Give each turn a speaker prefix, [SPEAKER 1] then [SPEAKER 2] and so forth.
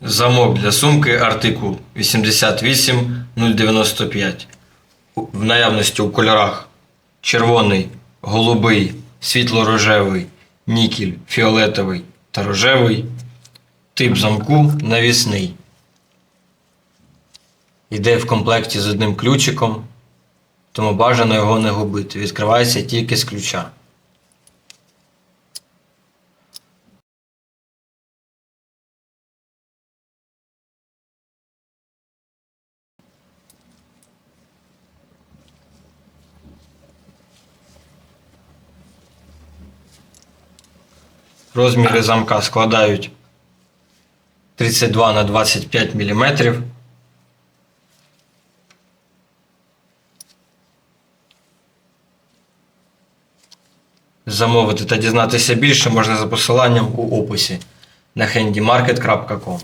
[SPEAKER 1] Замок для сумки артикул 88095. В наявності у кольорах червоний, голубий, світло-рожевий, нікель, фіолетовий та рожевий. Тип замку навісний. Йде в комплекті з одним ключиком, тому бажано його не губити. Відкривається тільки з ключа. Розміри замка складають 32 на 25 мм. Замовити та дізнатися більше можна за посиланням у описі на handymarket.com.